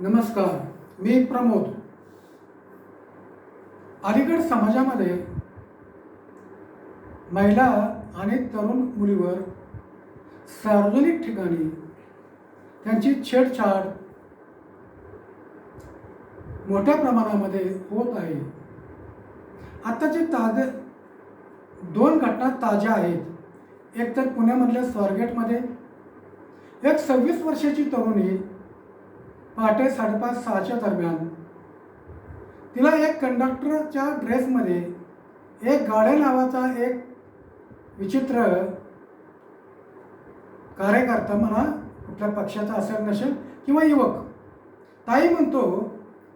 नमस्कार मी प्रमोद. अलीगड समाजामध्ये महिला आणि तरुण मुलीवर सार्वजनिक ठिकाणी त्यांची छेडछाड मोठ्या प्रमाणामध्ये होत आहे. आत्ताचे ताजे दोन घटना ताज्या आहेत. एक तर पुण्यामधल्या स्वारगेटमध्ये. एक सव्वीस वर्षाची तरुणी पहाटे साडेपाच सहाच्या दरम्यान. तिला एक कंडक्टरच्या ड्रेसमध्ये एक गाडे नावाचा एक विचित्र कार्यकर्ता म्हणा कुठल्या पक्षाचा असेल नसेल किंवा युवक. ताई म्हणतो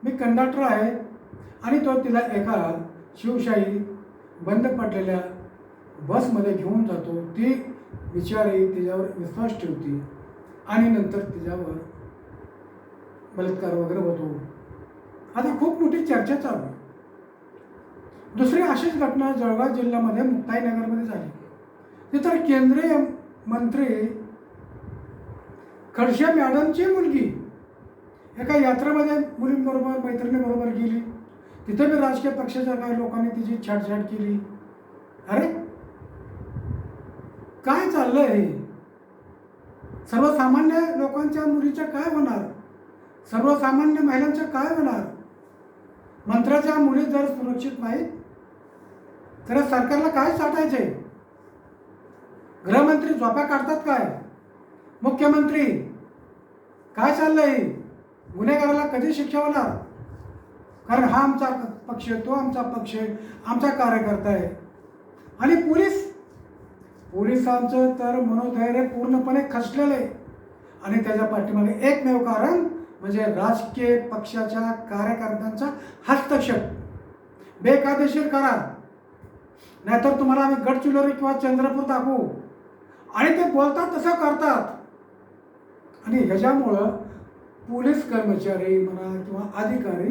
मी कंडक्टर आहे आणि तो तिला एका शिवशाही बंद पडलेल्या बसमध्ये घेऊन जातो. ती विचारी तिच्यावर विश्वास ठेवते आणि नंतर तिच्यावर बलात्कार वगैरे होतो. आता खूप मोठी चर्चा चालू. आहे दुसरी अशीच घटना जळगाव जिल्ह्यामध्ये मुक्ताईनगरमध्ये झाली. तिथं केंद्रीय मंत्री खडसे मॅडमची मुलगी एका यात्रेमध्ये मुलींबरोबर मैत्रिणीबरोबर गेली. तिथे बी राजकीय पक्षाच्या काही लोकांनी तिची छाटछाट केली. अरे काय चाललंय हे? सर्वसामान्य लोकांच्या मुलीच्या काय होणार? सर्वसामान्य महिलांचं काय होणार? मंत्र्याच्या मुली जर सुरक्षित नाहीत तर सरकारला काय साठायचे गृहमंत्री झोपा काढतात काय? मुख्यमंत्री काय चाललंय? गुन्हेगाराला कधी शिक्षा होणार? कारण हा आमचा पक्ष तो आमचा पक्ष आहे आमचा कार्यकर्ता आहे. आणि पोलीस? पोलिसांचं तर मनोधैर्य पूर्णपणे खचलेलं आहे. आणि त्याच्या पाठीमागे एकमेव कारण म्हणजे राजकीय पक्षाच्या कार्यकर्त्यांचा हस्तक्षेप. बेकायदेशीर करा नाहीतर तुम्हाला आम्ही गडचिरोली किंवा चंद्रपूर दाखवू आणि ते बोलतात तसं करतात. आणि ह्याच्यामुळं पोलीस कर्मचारी म्हणा किंवा अधिकारी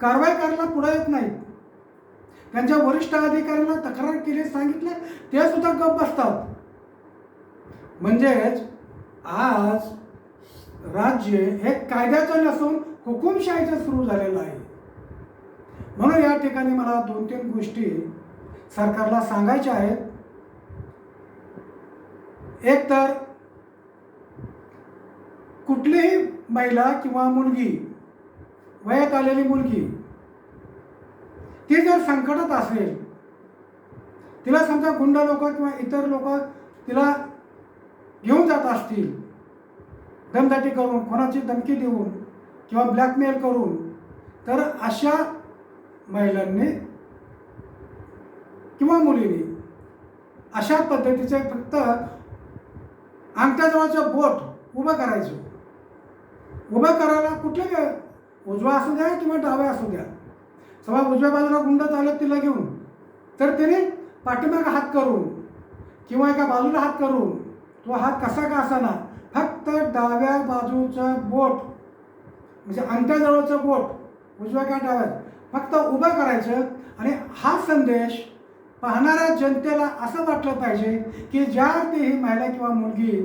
कारवाई करायला पुढे येत नाहीत. त्यांच्या वरिष्ठ अधिकाऱ्यांना तक्रार केली सांगितले ते सुद्धा गप बसतात. म्हणजेच आज राज्य हे कायद्याचं नसून हुकुमशाहीचं सुरू झालेलं आहे. म्हणून या ठिकाणी मला दोन तीन गोष्टी सरकारला सांगायच्या आहेत. एक तर कुठलीही महिला किंवा मुलगी वयात आलेली मुलगी ती जर संकटात असेल तिला समजा गुंड लोक किंवा इतर लोक तिला घेऊन जात असतील दमदाटी करून कोणाची धमकी देऊन किंवा ब्लॅकमेल करून तर अशा महिलांनी किंवा मुलींनी अशा पद्धतीचे फक्त अंगठ्याजवळचं बोट उभं करायचं. उभं करायला कुठले उजवा असू द्या किंवा डाव्या असू द्या. समजा उजव्या बाजूला गुंड चालत तिला घेऊन तर तिने पाठीमागं हात करून किंवा एका बाजूला हात करून तो हात कसा का असाना फक्त डाव्या बाजूचं बोट म्हणजे अंत्याजवळचं बोट उजव्या काय डाव्यात? फक्त उभं करायचं. आणि हा संदेश पाहणाऱ्या जनतेला असं वाटलं पाहिजे की ज्या ती ही महिला किंवा मुलगी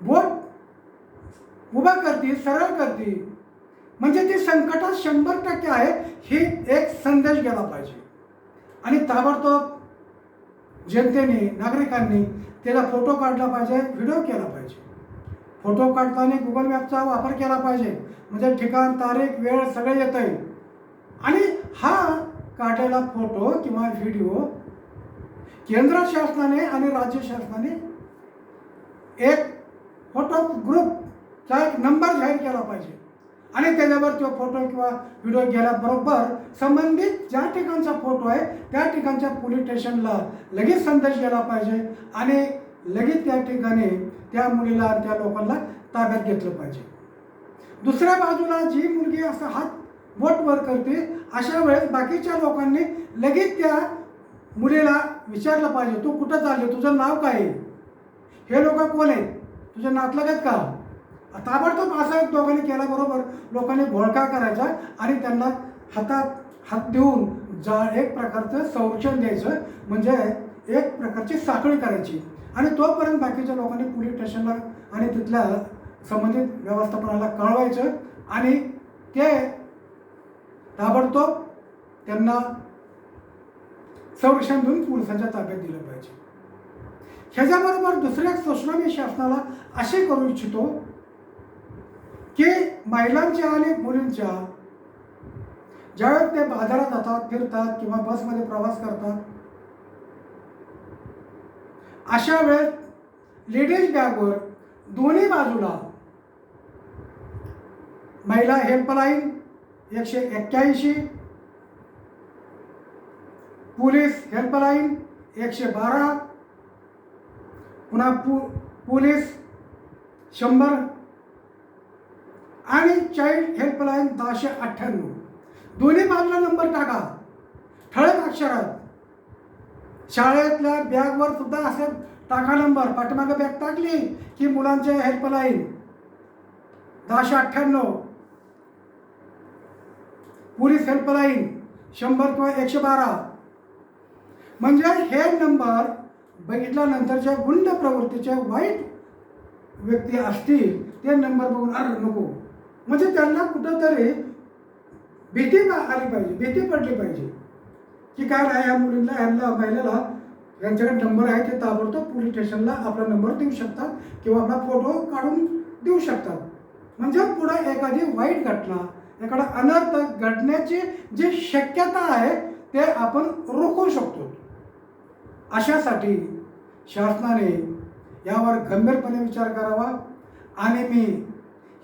बोट उभं करते सरळ करते म्हणजे ती संकटात शंभर टक्के आहे ही एक संदेश गेला पाहिजे. आणि ताबडतोब जनतेने नागरिकांनी त्याचा फोटो काढला पाहिजे व्हिडिओ केला पाहिजे. फोटो काढताना गुगल मॅपचा वापर केला पाहिजे. म्हणजे ठिकाण तारीख वेळ सगळं येतं आहे आणि हा काढलेला फोटो किंवा व्हिडिओ केंद्र शासनाने आणि राज्य शासनाने एक फोटो ग्रुपचा एक नंबर जाहीर केला पाहिजे. आणि त्याच्यावर तो फोटो किंवा व्हिडिओ गेल्याबरोबर संबंधित ज्या ठिकाणचा फोटो आहे त्या ठिकाणच्या पोलीस स्टेशनला लगेच संदेश गेला पाहिजे. आणि लगेच त्या ठिकाणी त्या मुलीला आणि त्या लोकांना ताब्यात घेतलं पाहिजे. दुसऱ्या बाजूला जी मुलगी असं हात बोट वर करते अशा वेळेस बाकीच्या लोकांनी लगेच त्या मुलीला विचारलं पाहिजे तू कुठं चालले? तुझं नाव काय आहे? हे लोक कोण आहेत? तुझ्या नातलगत का? ताबडतोब असा एक दोघांनी केल्याबरोबर लोकांनी घोळका करायचा आणि त्यांना हातात हात देऊन जा एक प्रकारचं संरक्षण द्यायचं म्हणजे एक प्रकारची साखळी करायची. आणि तोपर्यंत बाकीच्या लोकांनी पोलीस स्टेशनला आणि तिथल्या संबंधित व्यवस्थापनाला कळवायचं आणि ते ताबडतोब त्यांना संरक्षण देऊन पोलिसांच्या ताब्यात दिलं पाहिजे. ह्याच्याबरोबर दुसऱ्या सूचना मी शासनाला असे करू इच्छितो की महिलांच्या आणि मुलींच्या ज्यावेळेस ते बाजारात जातात फिरतात किंवा बसमध्ये प्रवास करतात अशा वेळेस लेडीज बॅगवर दोन्ही बाजूला महिला हेल्पलाईन एकशे एक्क्याऐंशी पोलीस हेल्पलाईन एकशे बारा पुन्हा पु पोलीस शंभर आणि चाइल्ड हेल्पलाईन दहाशे अठ्ठ्याण्णव. दोन्ही बाजूला नंबर टाका. ठळक अक्षरात. शाळेतल्या बॅगवर सुद्धा असे टाका नंबर. पाठीमागे बॅग टाकली की मुलांचे हेल्पलाईन दहाशे अठ्ठ्याण्णव. पोलीस हेल्पलाईन शंभर किंवा एकशे बारा. म्हणजे हे नंबर बघितल्यानंतरच्या गुंड प्रवृत्तीचे वाईट व्यक्ती असतील ते नंबर बघून अरे नको. म्हणजे त्यांना कुठंतरी भीती आली पाहिजे भीती पडली पाहिजे. की काय नाही ह्या मुलींना ह्यांना महिलेला यांच्याकडे नंबर आहे ते ताबडतोब पोलीस स्टेशनला आपला नंबर देऊ शकतात किंवा आपला फोटो काढून देऊ शकतात. म्हणजे पुढे एखादी वाईट घटना एखादा अनर्थ घडण्याची जी शक्यता आहे ते आपण रोखू शकतो. अशासाठी शासनाने यावर गंभीरपणे विचार करावा. आणि मी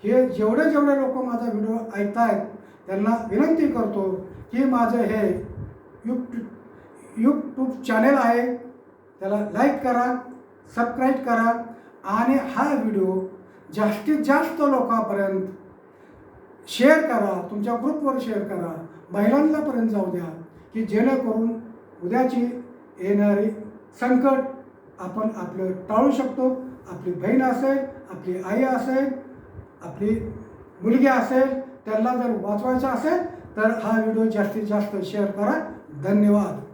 हे जेवढे जेवढे लोक माझा व्हिडिओ ऐकत आहेत त्यांना विनंती करतो की माझं हे यूट्यूब यूट्यूब चॅनेल आहे त्याला लाईक करा सबस्क्राईब करा आणि हा व्हिडिओ जास्तीत जास्त लोकांपर्यंत शेअर करा तुमच्या ग्रुपवर शेअर करा. महिलांनापर्यंत जाऊ द्या की जेणेकरून उद्याची येणारी संकट आपण आपलं टाळू शकतो. आपली बहीण असेल आपली आई असेल आपली मुलगी असेल त्यांना जर वाचवायचं असेल तर हा व्हिडिओ जास्तीत जास्त शेअर करा. धन्यवाद.